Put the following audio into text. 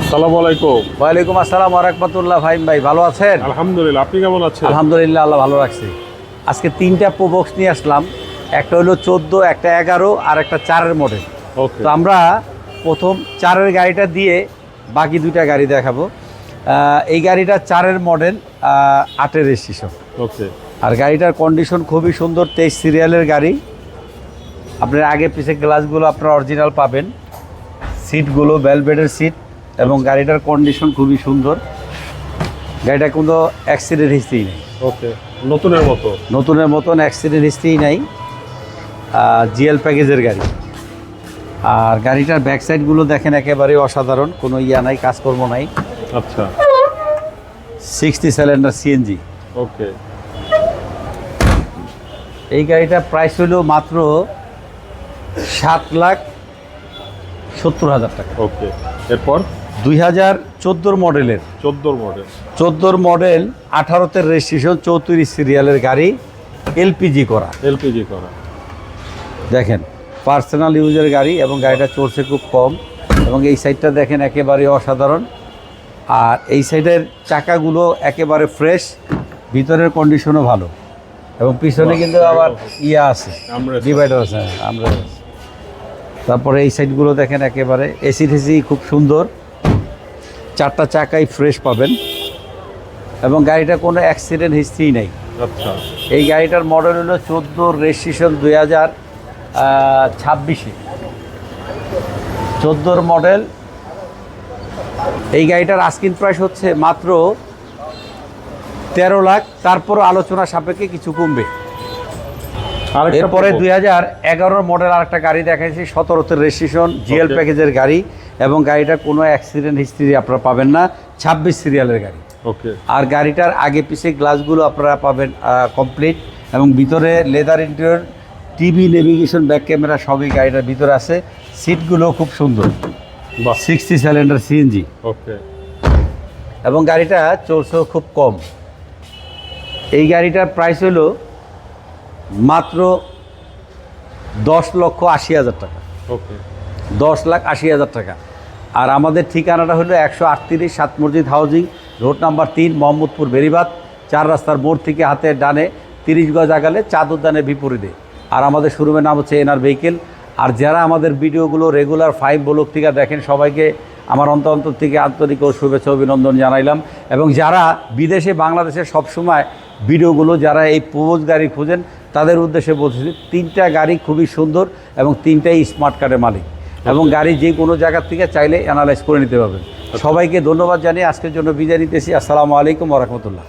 আসসালামু আলাইকুম। ওয়ালাইকুম আসসালাম ভাই ভালো আছেন? আলহামদুলিল্লাহ আপনি কেমন আছেন? আলহামদুলিল্লাহ আল্লাহ ভালো রাখছি। আজকে তিনটা প্রোবক্স নিয়ে আসলাম। একটা হলো চোদ্দ একটা এগারো আর একটা চারের তো আমরা প্রথম চারের গাড়িটা দিয়ে বাকি দুইটা গাড়ি দেখাবো। এই গাড়িটা চারের মডেল আটের রেজিস্ট্রেশন ওকে আর গাড়িটার কন্ডিশন খুবই সুন্দর তেইশ সিরিয়ালের গাড়ি। আপনার আগে পিছে গ্লাসগুলো আপনার অরিজিনাল পাবেন। সিটগুলো বেলবেডের সিট এবং গাড়িটার কন্ডিশন খুবই সুন্দর। গাড়িটা কোনো অ্যাক্সিডেন্ট হিস্ট্রি নেই। ওকে নতুনের মতো? নতুনের মতন অ্যাক্সিডেন্ট হিস্ট্রি নাই। জিএল প্যাকেজের গাড়ি। আর গাড়িটার ব্যাক সাইডগুলো দেখেন একেবারে অসাধারণ কোনো ইয়া নাই কাজকর্ম নাই। আচ্ছা। সিক্সটি সিলিন্ডার সিএনজি ওকে এই গাড়িটার প্রাইস হলো মাত্র সাত লাখ সত্তর হাজার টাকা। ওকে এরপর? দুই হাজার চোদ্দোর মডেলের। চোদ্দোর মডেল। চোদ্দোর মডেল আঠারোতে রেজিস্ট্রেশন চৌত্রিশ সিরিয়ালের গাড়ি এলপিজি করা। এলপিজি করা। দেখেন পার্সোনাল ইউজের গাড়ি এবং গাড়িটা চলছে খুব কম এবং এই সাইডটা দেখেন একেবারে অসাধারণ। আর এই সাইডের চাকাগুলো একেবারে ফ্রেশ ভিতরের কন্ডিশনও ভালো। এবং পিছনে কিন্তু আবার ইয়া আছে ডিভাইডার আছে আমরা তারপরে এই সাইডগুলো দেখেন একেবারে এসি টেসি খুব সুন্দর। চারটা চাকাই ফ্রেশ পাবেন। এবং গাড়িটা কোনো অ্যাক্সিডেন্ট হিস্ট্রি নেই। আচ্ছা। এই গাড়িটার মডেল হলো চোদ্দ রেজিস্ট্রেশন দুই হাজার ছাব্বিশে। চোদ্দোর মডেল এই গাড়িটার আস্কিন প্রাইস হচ্ছে মাত্র তেরো লাখ। তারপরও আলোচনা সাপেক্ষে কিছু কমবে। এরপরে। দুই হাজার এগারোর মডেল আরেকটা গাড়ি দেখাইছি সতেরোতে রেজিস্ট্রেশন জিএল প্যাকেজের গাড়ি এবং গাড়িটা কোনো অ্যাক্সিডেন্ট হিস্ট্রি আপনারা পাবেন না ছাব্বিশ সিরিয়ালের গাড়ি। ওকে আর গাড়িটার আগে পিছে গ্লাসগুলো আপনারা পাবেন কমপ্লিট এবং ভিতরে leather interior TV navigation back camera সবই গাড়িটার ভিতরে আছে। সিটগুলো খুব সুন্দর। সিক্সটি সিলিন্ডার সিএনজি ওকে এবং গাড়িটা চলছেও খুব কম। এই গাড়িটার প্রাইস হলো মাত্র দশ লক্ষ আশি হাজার টাকা। ওকে। দশ লাখ আশি হাজার টাকা। আর আমাদের ঠিকানাটা হলো একশো আটত্রিশ সাত মসজিদ হাউজিং রোড নাম্বার তিন মোহাম্মদপুর বেরিবাদ চার রাস্তার মোড় থেকে হাতে ডানে তিরিশ গজ আগালে চাঁদ উদ্যানের বিপরীতে। আর আমাদের শোরুমের নাম হচ্ছে এনআর ভেহিকেল। আর যারা আমাদের ভিডিওগুলো রেগুলার ফাইভ ব্লক থেকে দেখেন সবাইকে আমার অন্ত অন্তর থেকে আন্তরিক ও শুভেচ্ছা অভিনন্দন জানাইলাম। এবং যারা বিদেশে বাংলাদেশে সবসময় ভিডিওগুলো যারা এই প্রবোজ গাড়ি খুঁজেন তাদের উদ্দেশ্যে বলছি তিনটা গাড়ি খুবই সুন্দর এবং তিনটাই স্মার্ট কার্ডের মালিক। এবং গাড়ি যে কোনো জায়গার থেকে চাইলে অ্যানালাইজ করে নিতে পারবেন। সবাইকে ধন্যবাদ জানিয়ে আজকের জন্য বিদায় নিতেছি। আসসালামু আলাইকুম রহমতুল্লাহ।